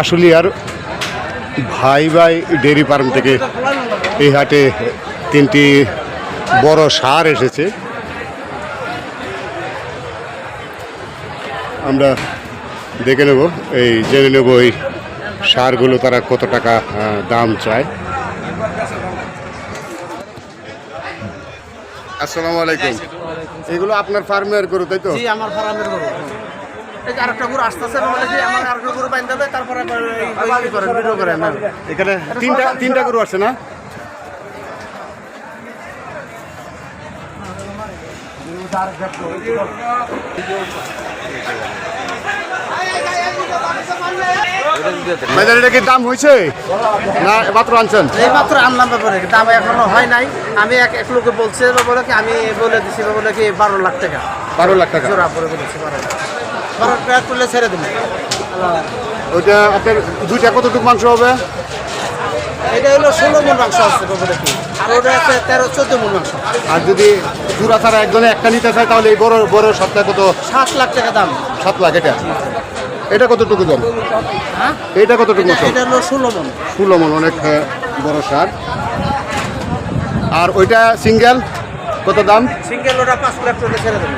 আশুলিয়ার ভাই ভাই ডেয়ারি ফার্ম থেকে এই হাটে তিনটি বড় সার এসেছে। আমরা দেখে নেব এই জেনে নেব এই সারগুলো তারা কত টাকা দাম চায়। আসসালামু আলাইকুম। এগুলো আপনার ফার্মের গরু তাই তো? আমার ফার্মের গরু। এই আরেকটা গরু আসতেছে বলে আমার আরেকটা গরু বাইন দেবে তারপরে আবার এই ওই করেন? ভিডিও করেন এখানে তিনটা তিনটা গরু না? এটা কি দাম হয়েছে? না মাত্র আনছেন? এই মাত্র আনলাম ব্যাপারে দাম এখনও হয় নাই। আমি এক এক লোকে বলছে বলে কি আমি বলে দিছি বলে কি বারো লাখ টাকা। বারো লাখ টাকা। জোড়া বলেছি বারো লাখ। বারো টাকা তুলে ছেড়ে দেবো। ওইটা আপনার দুইটা কতটুকু মাংস হবে? এটা হলো ষোলো মন মাংস আছে বলে কি। আর ওটা আছে তেরো চোদ্দ মন মাংস। আর যদি জোড়া ছাড়া একজনে একটা নিতে চায় তাহলে এই বড় বড় সপ্তাহে কত? সাত লাখ টাকা দাম। সাত লাখ এটা? এটা কতটুকু দাম? হ্যাঁ? এটা কতটুকু এটা- হলো ষোলো মন ষোলো মন অনেক আহ, বড় সার। আর ওইটা সিঙ্গেল কত দাম? সিঙ্গেল ওটা পাঁচ লাখ টাকা ছেড়ে দেবো।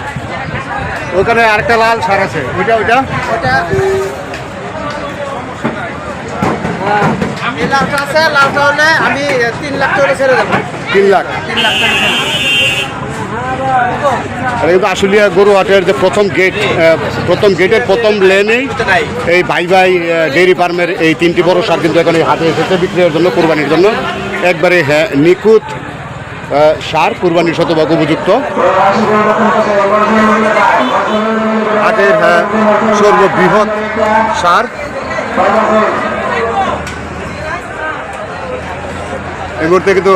ওখানে আরেকটা লাল সার আছে। ওইটা ওইটা? ওটা এই লালটা আছে লালটা হলে আমি তিন লাখ টাকা ছেড়ে দেবো। তিন লাখ? তিন লাখ টাকা ছেড়ে দেবো। আর কিন্তু আশুলিয়া গরু হাটের যে প্রথম গেট প্রথম গেটের প্রথম লেনেই এই ভাই ভাই ডেয়ারি ফার্মের এই তিনটি বড় সার কিন্তু এখন এই হাটে এসেছে বিক্রির জন্য কোরবানির জন্য। একবারে হ্যাঁ নিখুঁত সার কোরবানির শতভাগ উপযুক্ত। হাটের হ্যাঁ সর্ববৃহৎ সার। এই মুহূর্তে কিন্তু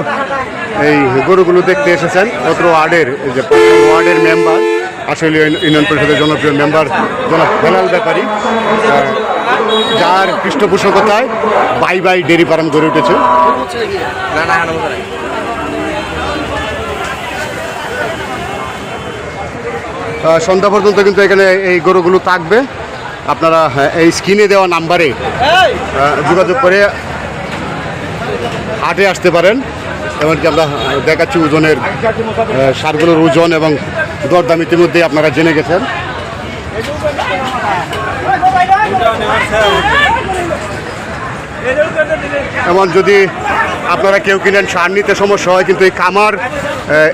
এই গরুগুলো দেখতে এসেছেন অত্র ওয়ার্ডের এই যে ওয়ার্ডের মেম্বার আসলে ইউনিয়ন পরিষদের জনপ্রিয় মেম্বার জনাব হেলাল ব্যাপারী যার পৃষ্ঠপোষকতায় বাই বাই ডেরি ফার্ম গড়ে উঠেছে। সন্ধ্যা পর্যন্ত কিন্তু এখানে এই গরুগুলো থাকবে। আপনারা হ্যাঁ, এই স্ক্রিনে দেওয়া নাম্বারে যোগাযোগ করে হাটে আসতে পারেন। এমনকি আমরা দেখাচ্ছি ওজনের সারগুলোর ওজন এবং দরদাম ইতিমধ্যেই আপনারা জেনে গেছেন। এমন যদি আপনারা কেউ কিনেন সার নিতে সমস্যা হয়, কিন্তু এই খামার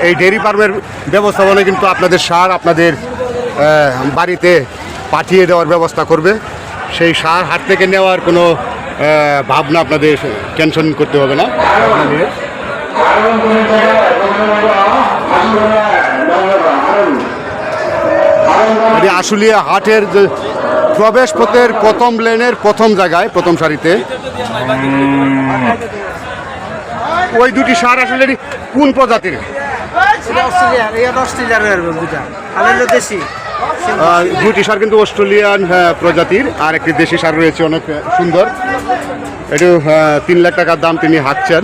এই ডেয়ারি ফার্মের ব্যবস্থাপনা কিন্তু আপনাদের সার আপনাদের বাড়িতে পাঠিয়ে দেওয়ার ব্যবস্থা করবে। সেই সার হাট থেকে নেওয়ার কোনো ভাবনা আপনাদের টেনশন করতে হবে না। আশুলিয়া হাটের যে প্রবেশ পথের প্রথম লেনের প্রথম জায়গায় প্রথম সারিতে। ওই দুটি সার আসলে কোন প্রজাতির দেশি দুটি সার কিন্তু অস্ট্রেলিয়ান হ্যাঁ, প্রজাতির আর একটি দেশি সার রয়েছে অনেক সুন্দর এটু আহ, তিন লাখ টাকার দাম তিনি হাঁকছেন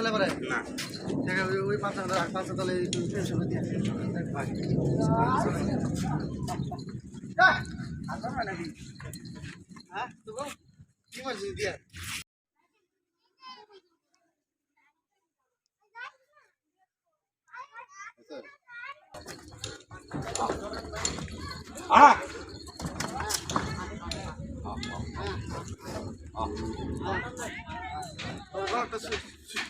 চালে পারে না ওই পাঁচ পাঁচ তাহলে হ্যাঁ কি মারছি দিয়া Ah! Ah! Ah! Ah! Ah! Ah! Ah!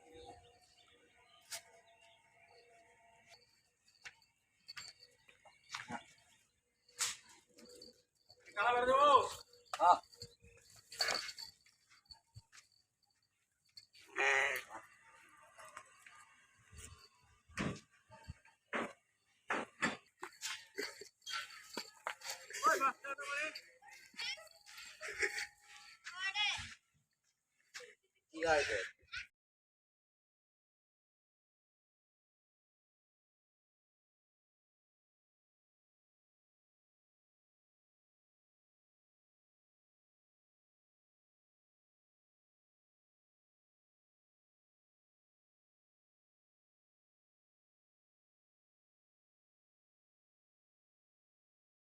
ওই